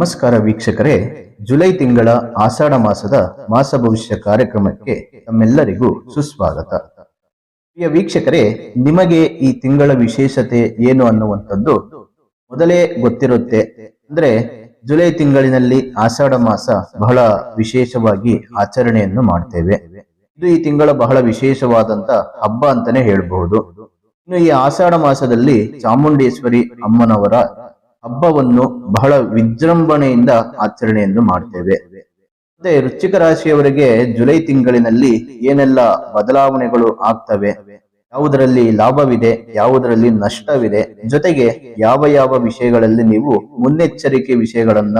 ನಮಸ್ಕಾರ ವೀಕ್ಷಕರೇ. ಜುಲೈ ತಿಂಗಳ ಆಷಾಢ ಮಾಸದ ಮಾಸ ಭವಿಷ್ಯ ಕಾರ್ಯಕ್ರಮಕ್ಕೆ ತಮ್ಮೆಲ್ಲರಿಗೂ ಸುಸ್ವಾಗತ. ಪ್ರಿಯ ವೀಕ್ಷಕರೇ, ನಿಮಗೆ ಈ ತಿಂಗಳ ವಿಶೇಷತೆ ಏನು ಅನ್ನುವಂಥದ್ದು ಮೊದಲೇ ಗೊತ್ತಿರುತ್ತೆ. ಅಂದ್ರೆ ಜುಲೈ ತಿಂಗಳಿನಲ್ಲಿ ಆಷಾಢ ಮಾಸ ಬಹಳ ವಿಶೇಷವಾಗಿ ಆಚರಣೆಯನ್ನು ಮಾಡ್ತೇವೆ. ಇದು ಈ ತಿಂಗಳ ಬಹಳ ವಿಶೇಷವಾದಂತ ಹಬ್ಬ ಅಂತಾನೆ ಹೇಳ್ಬಹುದು. ಇನ್ನು ಈ ಆಷಾಢ ಮಾಸದಲ್ಲಿ ಚಾಮುಂಡೇಶ್ವರಿ ಅಮ್ಮನವರ ಹಬ್ಬವನ್ನು ಬಹಳ ವಿಜೃಂಭಣೆಯಿಂದ ಆಚರಣೆಯನ್ನು ಮಾಡ್ತೇವೆ. ಮತ್ತೆ ವೃಶ್ಚಿಕ ರಾಶಿಯವರಿಗೆ ಜುಲೈ ತಿಂಗಳಿನಲ್ಲಿ ಏನೆಲ್ಲ ಬದಲಾವಣೆಗಳು ಆಗ್ತವೆ? ಯಾವುದರಲ್ಲಿ ಲಾಭವಿದೆ, ಯಾವುದರಲ್ಲಿ ನಷ್ಟವಿದೆ? ಜೊತೆಗೆ ಯಾವ ಯಾವ ವಿಷಯಗಳಲ್ಲಿ ನೀವು ಮುನ್ನೆಚ್ಚರಿಕೆ ವಿಷಯಗಳನ್ನ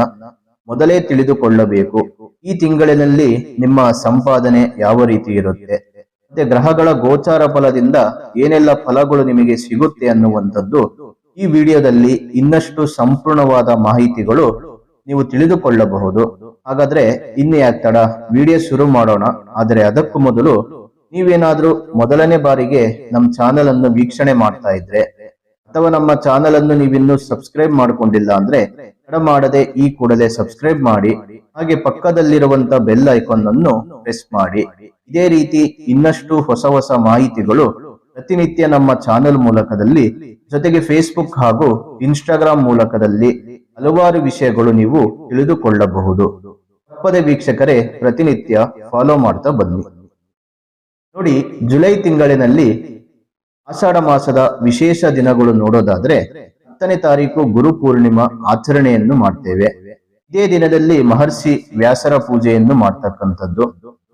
ಮೊದಲೇ ತಿಳಿದುಕೊಳ್ಳಬೇಕು? ಈ ತಿಂಗಳಿನಲ್ಲಿ ನಿಮ್ಮ ಸಂಪಾದನೆ ಯಾವ ರೀತಿ ಇರುತ್ತೆ? ಮತ್ತೆ ಗ್ರಹಗಳ ಗೋಚಾರ ಫಲದಿಂದ ಏನೆಲ್ಲ ಫಲಗಳು ನಿಮಗೆ ಸಿಗುತ್ತೆ ಅನ್ನುವಂಥದ್ದು ಈ ವಿಡಿಯೋದಲ್ಲಿ ಇನ್ನಷ್ಟು ಸಂಪೂರ್ಣವಾದ ಮಾಹಿತಿಗಳು ನೀವು ತಿಳಿದುಕೊಳ್ಳಬಹುದು. ಹಾಗಾದ್ರೆ ಇನ್ನೇ ಆಗ್ತಡ ತಡ? ವಿಡಿಯೋ ಶುರು ಮಾಡೋಣ. ಆದರೆ ಅದಕ್ಕೂ ಮೊದಲು ನೀವೇನಾದ್ರೂ ಮೊದಲನೇ ಬಾರಿಗೆ ನಮ್ಮ ಚಾನೆಲ್ ಅನ್ನು ವೀಕ್ಷಣೆ ಮಾಡ್ತಾ ಇದ್ರೆ, ಅಥವಾ ನಮ್ಮ ಚಾನೆಲ್ ಅನ್ನು ನೀವಿನ್ನೂ ಸಬ್ಸ್ಕ್ರೈಬ್ ಮಾಡ್ಕೊಂಡಿಲ್ಲ ಅಂದ್ರೆ ತಡ ಮಾಡದೆ ಈ ಕೂಡಲೇ ಸಬ್ಸ್ಕ್ರೈಬ್ ಮಾಡಿ, ಹಾಗೆ ಪಕ್ಕದಲ್ಲಿರುವಂತ ಬೆಲ್ ಐಕಾನ್ ಅನ್ನು ಪ್ರೆಸ್ ಮಾಡಿ. ಇದೇ ರೀತಿ ಇನ್ನಷ್ಟು ಹೊಸ ಹೊಸ ಮಾಹಿತಿಗಳು ಪ್ರತಿನಿತ್ಯ ನಮ್ಮ ಚಾನೆಲ್ ಮೂಲಕದಲ್ಲಿ, ಜೊತೆಗೆ ಫೇಸ್ಬುಕ್ ಹಾಗೂ ಇನ್ಸ್ಟಾಗ್ರಾಮ್ ಮೂಲಕದಲ್ಲಿ ಹಲವಾರು ವಿಷಯಗಳು ನೀವು ತಿಳಿದುಕೊಳ್ಳಬಹುದು. ತಪ್ಪದೆ ವೀಕ್ಷಕರೇ, ಪ್ರತಿನಿತ್ಯ ಫಾಲೋ ಮಾಡ್ತಾ ಬನ್ನಿ. ನೋಡಿ, ಜುಲೈ ತಿಂಗಳಿನಲ್ಲಿ ಆಷಾಢ ಮಾಸದ ವಿಶೇಷ ದಿನಗಳು ನೋಡೋದಾದ್ರೆ, ಹತ್ತನೇ ತಾರೀಕು ಗುರು ಪೂರ್ಣಿಮಾ ಆಚರಣೆಯನ್ನು ಮಾಡ್ತೇವೆ. ಇದೇ ದಿನದಲ್ಲಿ ಮಹರ್ಷಿ ವ್ಯಾಸರ ಪೂಜೆಯನ್ನು ಮಾಡ್ತಕ್ಕಂಥದ್ದು.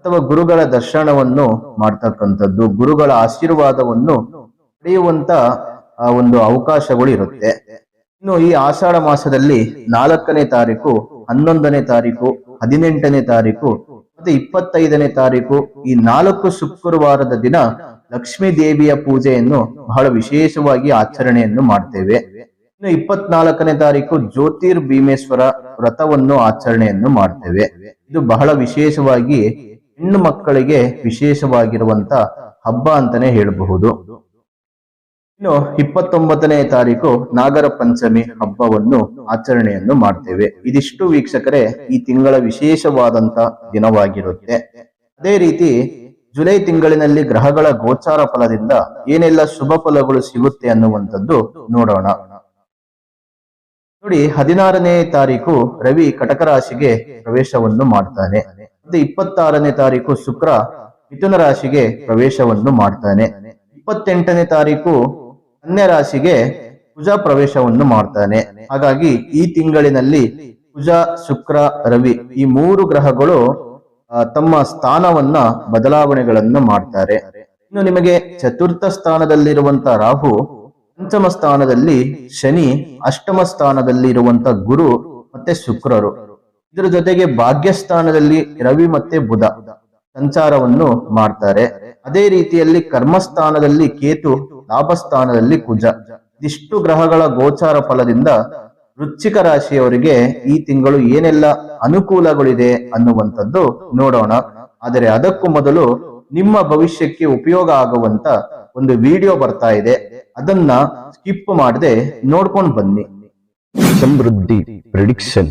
ಅಥವಾ ಗುರುಗಳ ದರ್ಶನವನ್ನು ಮಾಡ್ತಕ್ಕಂಥದ್ದು, ಗುರುಗಳ ಆಶೀರ್ವಾದವನ್ನು ಪಡೆಯುವಂತ ಒಂದು ಅವಕಾಶಗಳು ಇರುತ್ತೆ. ಇನ್ನು ಈ ಆಷಾಢ ಮಾಸದಲ್ಲಿ ನಾಲ್ಕನೇ ತಾರೀಕು, ಹನ್ನೊಂದನೇ ತಾರೀಕು, ಹದಿನೆಂಟನೇ ತಾರೀಕು, ಮತ್ತೆ ಇಪ್ಪತ್ತೈದನೇ ತಾರೀಕು, ಈ ನಾಲ್ಕು ಶುಕ್ರವಾರದ ದಿನ ಲಕ್ಷ್ಮೀ ದೇವಿಯ ಪೂಜೆಯನ್ನು ಬಹಳ ವಿಶೇಷವಾಗಿ ಆಚರಣೆಯನ್ನು ಮಾಡ್ತೇವೆ. ಇನ್ನು ಇಪ್ಪತ್ನಾಲ್ಕನೇ ತಾರೀಕು ಜ್ಯೋತಿರ್ ಭೀಮೇಶ್ವರ ವ್ರತವನ್ನು ಆಚರಣೆಯನ್ನು ಮಾಡ್ತೇವೆ. ಇದು ಬಹಳ ವಿಶೇಷವಾಗಿ ಹೆಣ್ಣು ಮಕ್ಕಳಿಗೆ ವಿಶೇಷವಾಗಿರುವಂತ ಹಬ್ಬ ಅಂತಾನೆ ಹೇಳಬಹುದು. ಇನ್ನು ಇಪ್ಪತ್ತೊಂಬತ್ತನೇ ತಾರೀಕು ನಾಗರ ಪಂಚಮಿ ಹಬ್ಬವನ್ನು ಆಚರಣೆಯನ್ನು ಮಾಡ್ತೇವೆ. ಇದಿಷ್ಟು ವೀಕ್ಷಕರೇ, ಈ ತಿಂಗಳ ವಿಶೇಷವಾದಂತ ದಿನವಾಗಿರುತ್ತೆ. ಅದೇ ರೀತಿ ಜುಲೈ ತಿಂಗಳಿನಲ್ಲಿ ಗ್ರಹಗಳ ಗೋಚಾರ ಫಲದಿಂದ ಏನೆಲ್ಲ ಶುಭ ಫಲಗಳು ಸಿಗುತ್ತೆ ಅನ್ನುವಂಥದ್ದು ನೋಡೋಣ. ನೋಡಿ, ಹದಿನಾರನೇ ತಾರೀಕು ರವಿ ಕಟಕ ರಾಶಿಗೆ ಪ್ರವೇಶವನ್ನು ಮಾಡ್ತಾನೆ. ಮತ್ತೆ ಇಪ್ಪತ್ತಾರನೇ ತಾರೀಕು ಶುಕ್ರ ಮಿಥುನ ರಾಶಿಗೆ ಪ್ರವೇಶವನ್ನು ಮಾಡ್ತಾನೆ. ಇಪ್ಪತ್ತೆಂಟನೇ ತಾರೀಕು ಅನ್ಯ ರಾಶಿಗೆ ಕುಜ ಪ್ರವೇಶವನ್ನು ಮಾಡ್ತಾನೆ. ಹಾಗಾಗಿ ಈ ತಿಂಗಳಿನಲ್ಲಿ ಕುಜ ಶುಕ್ರ, ರವಿ ಈ ಮೂರು ಗ್ರಹಗಳು ತಮ್ಮ ಸ್ಥಾನವನ್ನ ಬದಲಾವಣೆಗಳನ್ನು ಮಾಡ್ತಾರೆ. ಇನ್ನು ನಿಮಗೆ ಚತುರ್ಥ ಸ್ಥಾನದಲ್ಲಿರುವಂತ ರಾಹು ಪಂಚಮ ಸ್ಥಾನದಲ್ಲಿ ಶನಿ, ಅಷ್ಟಮ ಸ್ಥಾನದಲ್ಲಿ ಇರುವಂತ ಗುರು ಮತ್ತೆ ಶುಕ್ರರು. ಇದರ ಜೊತೆಗೆ ಭಾಗ್ಯಸ್ಥಾನದಲ್ಲಿ ರವಿ ಮತ್ತೆ ಬುಧ ಸಂಚಾರವನ್ನು ಮಾಡ್ತಾರೆ. ಅದೇ ರೀತಿಯಲ್ಲಿ ಕರ್ಮಸ್ಥಾನದಲ್ಲಿ ಕೇತು, ಲಾಭಸ್ಥಾನದಲ್ಲಿ ಕುಜ. ಇಷ್ಟು ಗ್ರಹಗಳ ಗೋಚಾರ ಫಲದಿಂದ ವೃಶ್ಚಿಕ ರಾಶಿಯವರಿಗೆ ಈ ತಿಂಗಳು ಏನೆಲ್ಲ ಅನುಕೂಲಗಳಿದೆ ಅನ್ನುವಂಥದ್ದು ನೋಡೋಣ. ಆದರೆ ಅದಕ್ಕೂ ಮೊದಲು ನಿಮ್ಮ ಭವಿಷ್ಯಕ್ಕೆ ಉಪಯೋಗ ಆಗುವಂತ ಒಂದು ವಿಡಿಯೋ ಬರ್ತಾ ಇದೆ. ಅದನ್ನ ಸ್ಕಿಪ್ ಮಾಡದೆ ನೋಡ್ಕೊಂಡು ಬನ್ನಿ. ಸಮೃದ್ಧಿ ಪ್ರಿಡಿಕ್ಷನ್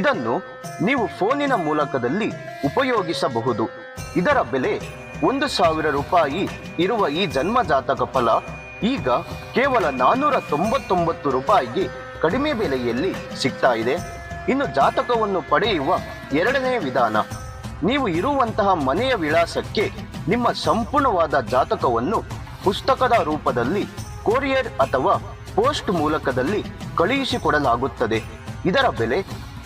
ಇದನ್ನು ನೀವು ಫೋನಿನ ಮೂಲಕದಲ್ಲಿ ಉಪಯೋಗಿಸಬಹುದು. ಇದರ ಬೆಲೆ ಒಂದು ಸಾವಿರ ರೂಪಾಯಿ ಇರುವ ಈ ಜನ್ಮಜಾತಕ ಫಲ ಈಗ ಕೇವಲ ನಾನ್ನೂರ ತೊಂಬತ್ತೊಂಬತ್ತು ರೂಪಾಯಿಗೆ ಕಡಿಮೆ ಬೆಲೆಯಲ್ಲಿ ಸಿಗ್ತಾ ಇದೆ. ಇನ್ನು ಜಾತಕವನ್ನು ಪಡೆಯುವ ಎರಡನೇ ವಿಧಾನ, ನೀವು ಇರುವಂತಹ ಮನೆಯ ವಿಳಾಸಕ್ಕೆ ನಿಮ್ಮ ಸಂಪೂರ್ಣವಾದ ಜಾತಕವನ್ನು ಪುಸ್ತಕದ ರೂಪದಲ್ಲಿ, ಕೊರಿಯರ್ ಅಥವಾ ಪೋಸ್ಟ್ ಮೂಲಕದಲ್ಲಿ ಕಳುಹಿಸಿಕೊಡಲಾಗುತ್ತದೆ. ಇದರ ಬೆಲೆ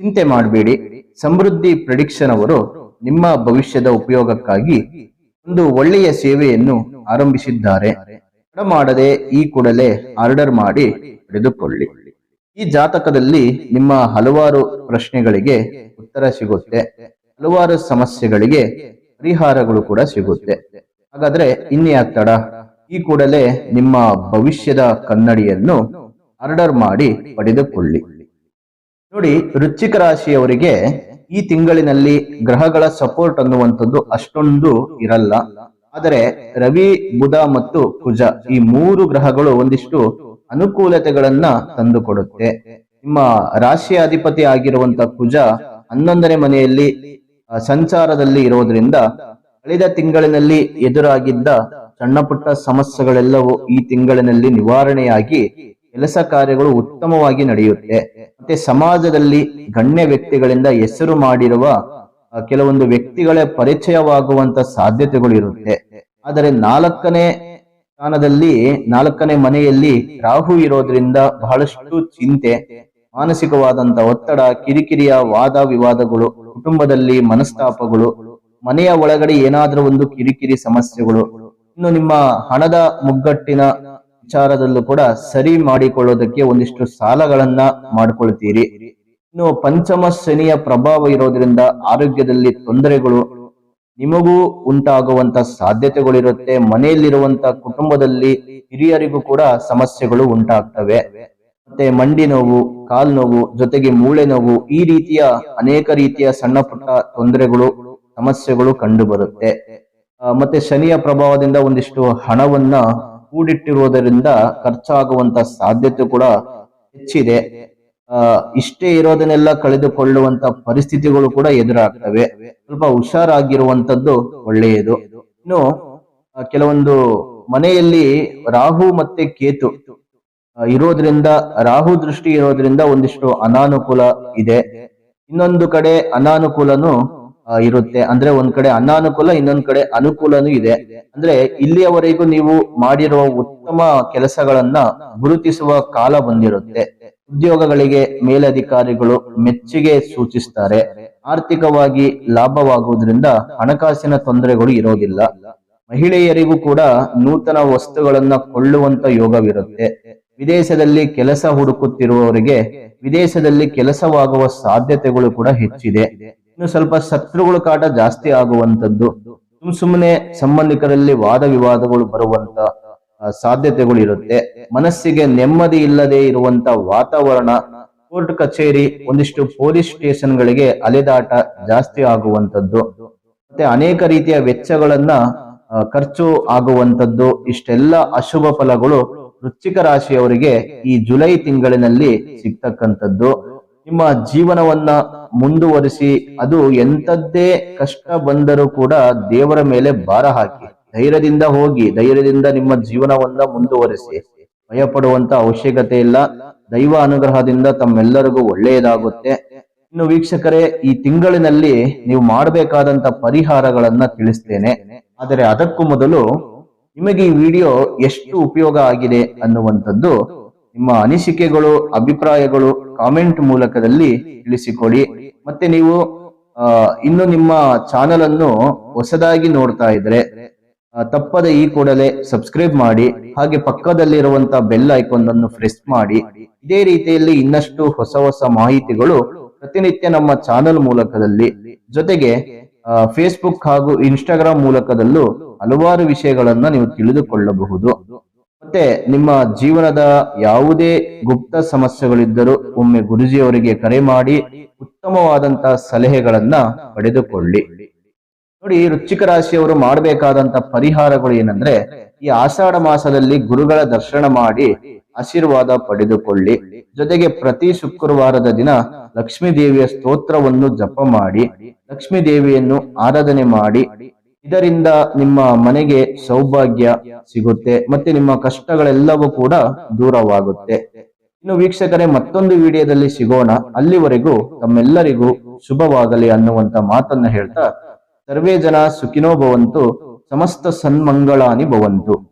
ಚಿಂತೆ ಮಾಡಬೇಡಿ. ಸಮೃದ್ಧಿ ಪ್ರೆಡಿಕ್ಷನ್ ಅವರು ನಿಮ್ಮ ಭವಿಷ್ಯದ ಉಪಯೋಗಕ್ಕಾಗಿ ಒಂದು ಒಳ್ಳೆಯ ಸೇವೆಯನ್ನು ಆರಂಭಿಸಿದ್ದಾರೆ. ತಡ ಮಾಡದೆ ಈ ಕೂಡಲೇ ಆರ್ಡರ್ ಮಾಡಿ ಪಡೆದುಕೊಳ್ಳಿ. ಈ ಜಾತಕದಲ್ಲಿ ನಿಮ್ಮ ಹಲವಾರು ಪ್ರಶ್ನೆಗಳಿಗೆ ಉತ್ತರ ಸಿಗುತ್ತೆ. ಹಲವಾರು ಸಮಸ್ಯೆಗಳಿಗೆ ಪರಿಹಾರಗಳು ಕೂಡ ಸಿಗುತ್ತೆ. ಹಾಗಾದ್ರೆ ಇನ್ಯಾಕ್ ತಡ? ಈ ಕೂಡಲೇ ನಿಮ್ಮ ಭವಿಷ್ಯದ ಕನ್ನಡಿಯನ್ನು ಆರ್ಡರ್ ಮಾಡಿ ಪಡೆದುಕೊಳ್ಳಿ. ನೋಡಿ, ವೃಶ್ಚಿಕ ರಾಶಿಯವರಿಗೆ ಈ ತಿಂಗಳಿನಲ್ಲಿ ಗ್ರಹಗಳ ಸಪೋರ್ಟ್ ಅನ್ನುವಂಥದ್ದು ಅಷ್ಟೊಂದು ಇರಲ್ಲ. ಆದರೆ ರವಿ, ಬುಧ ಮತ್ತು ಕುಜ ಈ ಮೂರು ಗ್ರಹಗಳು ಒಂದಿಷ್ಟು ಅನುಕೂಲತೆಗಳನ್ನ ತಂದುಕೊಡುತ್ತೆ. ನಿಮ್ಮ ರಾಶಿಯ ಅಧಿಪತಿ ಆಗಿರುವಂತ ಕುಜ ಹನ್ನೊಂದನೇ ಮನೆಯಲ್ಲಿ ಸಂಚಾರದಲ್ಲಿ ಇರೋದ್ರಿಂದ ಕಳೆದ ತಿಂಗಳಿನಲ್ಲಿ ಎದುರಾಗಿದ್ದ ಸಣ್ಣ ಪುಟ್ಟ ಸಮಸ್ಯೆಗಳೆಲ್ಲವೂ ಈ ತಿಂಗಳಿನಲ್ಲಿ ನಿವಾರಣೆಯಾಗಿ ಕೆಲಸ ಕಾರ್ಯಗಳು ಉತ್ತಮವಾಗಿ ನಡೆಯುತ್ತೆ. ಮತ್ತೆ ಸಮಾಜದಲ್ಲಿ ಗಣ್ಯ ವ್ಯಕ್ತಿಗಳಿಂದ ಹೆಸರು ಮಾಡಿರುವ ಕೆಲವೊಂದು ವ್ಯಕ್ತಿಗಳ ಪರಿಚಯವಾಗುವಂತ ಸಾಧ್ಯತೆಗಳು ಇರುತ್ತೆ. ಆದರೆ ನಾಲ್ಕನೇ ಸ್ಥಾನದಲ್ಲಿ, ನಾಲ್ಕನೇ ಮನೆಯಲ್ಲಿ ರಾಹು ಇರೋದ್ರಿಂದ ಬಹಳಷ್ಟು ಚಿಂತೆ, ಮಾನಸಿಕವಾದಂತ ಒತ್ತಡ, ಕಿರಿಕಿರಿಯ ವಾದ ವಿವಾದಗಳು, ಕುಟುಂಬದಲ್ಲಿ ಮನಸ್ತಾಪಗಳು, ಮನೆಯ ಒಳಗಡೆ ಏನಾದ್ರೂ ಒಂದು ಕಿರಿಕಿರಿ ಸಮಸ್ಯೆಗಳು, ಇನ್ನು ನಿಮ್ಮ ಹಣದ ಮುಗ್ಗಟ್ಟಿನ ವಿಚಾರದಲ್ಲೂ ಕೂಡ ಸರಿ ಮಾಡಿಕೊಳ್ಳೋದಕ್ಕೆ ಒಂದಿಷ್ಟು ಸಾಲಗಳನ್ನ ಮಾಡ್ಕೊಳ್ತೀರಿ. ಇನ್ನು ಪಂಚಮ ಶನಿಯ ಪ್ರಭಾವ ಇರೋದ್ರಿಂದ ಆರೋಗ್ಯದಲ್ಲಿ ತೊಂದರೆಗಳು ನಿಮಗೂ ಉಂಟಾಗುವಂತ ಸಾಧ್ಯತೆಗಳಿರುತ್ತೆ. ಮನೆಯಲ್ಲಿರುವಂತ ಕುಟುಂಬದಲ್ಲಿ ಹಿರಿಯರಿಗೂ ಕೂಡ ಸಮಸ್ಯೆಗಳು ಉಂಟಾಗ್ತವೆ. ಮತ್ತೆ ಮಂಡಿ ನೋವು, ಕಾಲ್ ನೋವು, ಜೊತೆಗೆ ಮೂಳೆ ನೋವು ಈ ರೀತಿಯ ಅನೇಕ ರೀತಿಯ ಸಣ್ಣ ಪುಟ್ಟ ತೊಂದರೆಗಳು, ಸಮಸ್ಯೆಗಳು ಕಂಡು ಬರುತ್ತೆ ಮತ್ತೆ ಶನಿಯ ಪ್ರಭಾವದಿಂದ ಒಂದಿಷ್ಟು ಹಣವನ್ನ ಕೂಡಿಟ್ಟಿರುವುದರಿಂದ ಖರ್ಚಾಗುವಂತ ಸಾಧ್ಯತೆ ಕೂಡ ಹೆಚ್ಚಿದೆ. ಇಷ್ಟೇ ಇರೋದನ್ನೆಲ್ಲ ಕಳೆದುಕೊಳ್ಳುವಂತ ಪರಿಸ್ಥಿತಿಗಳು ಕೂಡ ಎದುರಾಗ್ತವೆ. ಸ್ವಲ್ಪ ಹುಷಾರಾಗಿರುವಂತದ್ದು ಒಳ್ಳೆಯದು. ಇನ್ನು ಕೆಲವೊಂದು ಮನೆಯಲ್ಲಿ ರಾಹು ಮತ್ತೆ ಕೇತು ಇರೋದ್ರಿಂದ, ರಾಹು ದೃಷ್ಟಿ ಇರೋದ್ರಿಂದ ಒಂದಿಷ್ಟು ಅನಾನುಕೂಲ ಇದೆ. ಇನ್ನೊಂದು ಕಡೆ ಅನಾನುಕೂಲನು ಇರುತ್ತೆ. ಅಂದ್ರೆ ಒಂದ್ ಕಡೆ ಅನಾನುಕೂಲ, ಇನ್ನೊಂದ್ ಕಡೆ ಅನುಕೂಲನೂ ಇದೆ. ಅಂದ್ರೆ ಇಲ್ಲಿಯವರೆಗೂ ನೀವು ಮಾಡಿರುವ ಉತ್ತಮ ಕೆಲಸಗಳನ್ನ ಗುರುತಿಸುವ ಕಾಲ ಬಂದಿರುತ್ತೆ. ಉದ್ಯೋಗಗಳಿಗೆ ಮೇಲಧಿಕಾರಿಗಳು ಮೆಚ್ಚುಗೆ ಸೂಚಿಸ್ತಾರೆ. ಆರ್ಥಿಕವಾಗಿ ಲಾಭವಾಗುವುದರಿಂದ ಹಣಕಾಸಿನ ತೊಂದರೆಗಳು ಇರೋದಿಲ್ಲ. ಮಹಿಳೆಯರಿಗೂ ಕೂಡ ನೂತನ ವಸ್ತುಗಳನ್ನ ಕೊಳ್ಳುವಂತ ಯೋಗವಿರುತ್ತೆ. ವಿದೇಶದಲ್ಲಿ ಕೆಲಸ ಹುಡುಕುತ್ತಿರುವವರಿಗೆ ವಿದೇಶದಲ್ಲಿ ಕೆಲಸವಾಗುವ ಸಾಧ್ಯತೆಗಳು ಕೂಡ ಹೆಚ್ಚಿದೆ. ಇನ್ನು ಸ್ವಲ್ಪ ಶತ್ರುಗಳ ಕಾಟ ಜಾಸ್ತಿ ಆಗುವಂತದ್ದು ಸುಮ್ ಸುಮ್ಮನೆ ಸಂಬಂಧಿಕರಲ್ಲಿ ವಾದ ವಿವಾದಗಳು ಬರುವಂತ ಸಾಧ್ಯತೆಗಳು ಇರುತ್ತೆ. ಮನಸ್ಸಿಗೆ ನೆಮ್ಮದಿ ಇಲ್ಲದೆ ಇರುವಂತ ವಾತಾವರಣ, ಕೋರ್ಟ್ ಕಚೇರಿ, ಒಂದಿಷ್ಟು ಪೊಲೀಸ್ ಸ್ಟೇಷನ್ಗಳಿಗೆ ಅಲೆದಾಟ ಜಾಸ್ತಿ ಆಗುವಂತದ್ದು ಮತ್ತೆ ಅನೇಕ ರೀತಿಯ ವೆಚ್ಚಗಳನ್ನ ಖರ್ಚು ಆಗುವಂತದ್ದು ಇಷ್ಟೆಲ್ಲ ಅಶುಭ ಫಲಗಳು ವೃಶ್ಚಿಕ ರಾಶಿಯವರಿಗೆ ಈ ಜುಲೈ ತಿಂಗಳಿನಲ್ಲಿ ಸಿಗ್ತಕ್ಕಂಥದ್ದು. ನಿಮ್ಮ ಜೀವನವನ್ನ ಮುಂದುವರಿಸಿ, ಅದು ಎಂತದ್ದೇ ಕಷ್ಟ ಬಂದರೂ ಕೂಡ ದೇವರ ಮೇಲೆ ಭಾರ ಹಾಕಿ, ಧೈರ್ಯದಿಂದ ಹೋಗಿ, ಧೈರ್ಯದಿಂದ ನಿಮ್ಮ ಜೀವನವನ್ನ ಮುಂದುವರಿಸಿ. ಭಯಪಡುವಂತ ಅವಶ್ಯಕತೆ ಇಲ್ಲ. ದೈವ ಅನುಗ್ರಹದಿಂದ ತಮ್ಮೆಲ್ಲರಿಗೂ ಒಳ್ಳೆಯದಾಗುತ್ತೆ. ಇನ್ನು ವೀಕ್ಷಕರೇ, ಈ ತಿಂಗಳಿನಲ್ಲಿ ನೀವು ಮಾಡಬೇಕಾದಂತ ಪರಿಹಾರಗಳನ್ನ ತಿಳಿಸ್ತೇನೆ. ಆದರೆ ಅದಕ್ಕೂ ಮೊದಲು ನಿಮಗೆ ಈ ವಿಡಿಯೋ ಎಷ್ಟು ಉಪಯೋಗ ಆಗಿದೆ ಅನ್ನುವಂಥದ್ದು ನಿಮ್ಮ ಅನಿಸಿಕೆಗಳು, ಅಭಿಪ್ರಾಯಗಳು ಕಾಮೆಂಟ್ ಮೂಲಕದಲ್ಲಿ ತಿಳಿಸಿಕೊಡಿ. ಮತ್ತೆ ನೀವು ಇನ್ನು ನಿಮ್ಮ ಚಾನಲ್ ಅನ್ನು ಹೊಸದಾಗಿ ನೋಡ್ತಾ ಇದ್ರೆ ತಪ್ಪದೆ ಈ ಕೂಡಲೇ ಸಬ್ಸ್ಕ್ರೈಬ್ ಮಾಡಿ. ಹಾಗೆ ಪಕ್ಕದಲ್ಲಿರುವಂತಹ ಬೆಲ್ ಐಕಾನ್ ಅನ್ನು ಪ್ರೆಸ್ ಮಾಡಿ. ಇದೇ ರೀತಿಯಲ್ಲಿ ಇನ್ನಷ್ಟು ಹೊಸ ಹೊಸ ಮಾಹಿತಿಗಳು ಪ್ರತಿನಿತ್ಯ ನಮ್ಮ ಚಾನಲ್ ಮೂಲಕದಲ್ಲಿ. ಜೊತೆಗೆ ಫೇಸ್ಬುಕ್ ಹಾಗೂ ಇನ್ಸ್ಟಾಗ್ರಾಮ್ ಮೂಲಕದಲ್ಲೂ ಹಲವಾರು ವಿಷಯಗಳನ್ನ ನೀವು ತಿಳಿದುಕೊಳ್ಳಬಹುದು. ಮತ್ತೆ ನಿಮ್ಮ ಜೀವನದ ಯಾವುದೇ ಗುಪ್ತ ಸಮಸ್ಯೆಗಳಿದ್ದರೂ ಒಮ್ಮೆ ಗುರುಜಿಯವರಿಗೆ ಕರೆ ಮಾಡಿ ಉತ್ತಮವಾದಂತಹ ಸಲಹೆಗಳನ್ನ ಪಡೆದುಕೊಳ್ಳಿ. ನೋಡಿ ರುಚಿಕ ರಾಶಿಯವರು ಮಾಡಬೇಕಾದಂತ ಪರಿಹಾರಗಳು ಏನಂದ್ರೆ, ಈ ಆಷಾಢ ಮಾಸದಲ್ಲಿ ಗುರುಗಳ ದರ್ಶನ ಮಾಡಿ ಆಶೀರ್ವಾದ ಪಡೆದುಕೊಳ್ಳಿ. ಜೊತೆಗೆ ಪ್ರತಿ ಶುಕ್ರವಾರದ ದಿನ ಲಕ್ಷ್ಮೀ ದೇವಿಯ ಸ್ತೋತ್ರವನ್ನು ಜಪ ಮಾಡಿ, ಲಕ್ಷ್ಮೀ ದೇವಿಯನ್ನು ಆರಾಧನೆ ಮಾಡಿ ಇದರಿಂದ ನಿಮ್ಮ ಮನೆಗೆ ಸೌಭಾಗ್ಯ ಸಿಗುತ್ತೆ ಮತ್ತೆ ನಿಮ್ಮ ಕಷ್ಟಗಳೆಲ್ಲವೂ ಕೂಡ ದೂರವಾಗುತ್ತೆ. ಇನ್ನು ವೀಕ್ಷಕರೇ, ಮತ್ತೊಂದು ವಿಡಿಯೋದಲ್ಲಿ ಸಿಗೋಣ. ಅಲ್ಲಿವರೆಗೂ ತಮ್ಮೆಲ್ಲರಿಗೂ ಶುಭವಾಗಲಿ ಅನ್ನುವಂತ ಮಾತನ್ನ ಹೇಳ್ತಾ, ಸರ್ವೇ ಜನ ಸುಖಿನೋ ಭವಂತು, ಸಮಸ್ತ ಸನ್ಮಂಗಳಾನಿ ಭವಂತು.